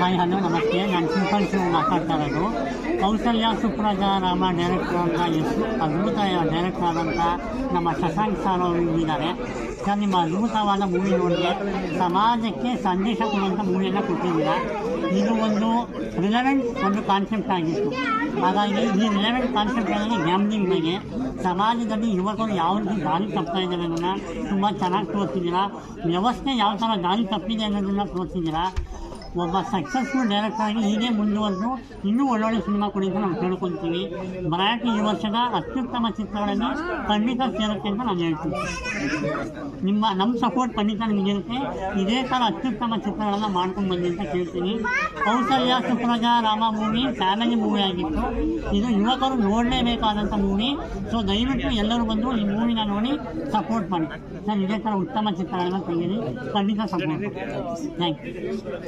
Hi hello, ನಮಸ್ತೆ. ನಾನು simple Shiv ಮಾತಾಡ್ತಾ ಇರೋದು ಕೌಸಲ್ಯ ಸುಪ್ರಜ ರಾಮ ಡೈರೆಕ್ಟರ್ ಅಂತ ಎಷ್ಟು ಅದ್ಭುತ ಡೈರೆಕ್ಟರ್ ಆದಂಥ ನಮ್ಮ ಶಶಾಂಕ್ ಸರ್ ಅವರು ಇದ್ದಾರೆ. ಸರ್, ನಿಮ್ಮ ಅದ್ಭುತವಾದ ಮೂವಿ ನೋಡಿದೆ ಸಮಾಜಕ್ಕೆ ಸಂದೇಶ ಕೊಡುವಂಥ ಮೂವಿಯನ್ನು ಕೊಟ್ಟಿದ್ದೀರಾ? ಇದು ಒಂದು ರಿಲೆವೆಂಟ್ ಒಂದು ಕಾನ್ಸೆಪ್ಟ್ ಆಗಿತ್ತು. ಹಾಗಾಗಿ ಈ ರಿಲೆವೆಂಟ್ ಕಾನ್ಸೆಪ್ಟ್ ಅಂದರೆ ಗ್ಯಾಮ್ಲಿಂಗ್ ಬಗ್ಗೆ ಸಮಾಜದಲ್ಲಿ ಯುವಕರು ಯಾವ ರೀತಿ ದಾರಿ ತಪ್ತಾ ಇದ್ದಾರೆ ಅನ್ನೋದನ್ನು ತುಂಬ ಚೆನ್ನಾಗಿ ತೋರಿಸಿದ್ದೀರಾ? ವ್ಯವಸ್ಥೆ ಯಾವ ಥರ ದಾರಿ ತಪ್ಪಿದೆ ಅನ್ನೋದನ್ನು ತೋರಿಸಿದ್ದೀರಾ? ಒಬ್ಬ ಸಕ್ಸಸ್ಫುಲ್ ಡೈರೆಕ್ಟರ್ ಆಗಿ ಹೀಗೆ ಮುಂದುವರೆದು ಇನ್ನೂ ಒಳ್ಳೊಳ್ಳೆ ಸಿನಿಮಾ ಕೊಡಿ ಅಂತ ನಾವು ಕೇಳ್ಕೊಳ್ತೀವಿ ಮರಾಠಿ ಈ ವರ್ಷದ ಅತ್ಯುತ್ತಮ ಚಿತ್ರಗಳನ್ನು ಖಂಡಿತ ಸೇರುತ್ತೆ ಅಂತ ನಾನು ಹೇಳ್ತೀನಿ. ನಿಮ್ಮ, ನಮ್ಮ ಸಪೋರ್ಟ್ ಖಂಡಿತ ನಿಮಗಿರುತ್ತೆ ಇದೇ ಥರ ಅತ್ಯುತ್ತಮ ಚಿತ್ರಗಳನ್ನ ಮಾಡ್ಕೊಂಡು ಬನ್ನಿ ಅಂತ ಕೇಳ್ತೀನಿ. Kausalya Supraja Rama movie family movie ಆಗಿತ್ತು. ಇದು ಯುವಕರು ನೋಡಲೇಬೇಕಾದಂಥ ಮೂವಿ ಸೊ ದಯವಿಟ್ಟು ಎಲ್ಲರೂ ಬಂದು ಈ ಮೂವಿನ ನೋಡಿ ಸಪೋರ್ಟ್ ಮಾಡಿ. ನಾನು ಇದೇ ಥರ ಉತ್ತಮ ಚಿತ್ರಗಳನ್ನು ತೆಗೀರಿ ಖಂಡಿತ ಸಪೋರ್ಟ್ ಥ್ಯಾಂಕ್ ಯು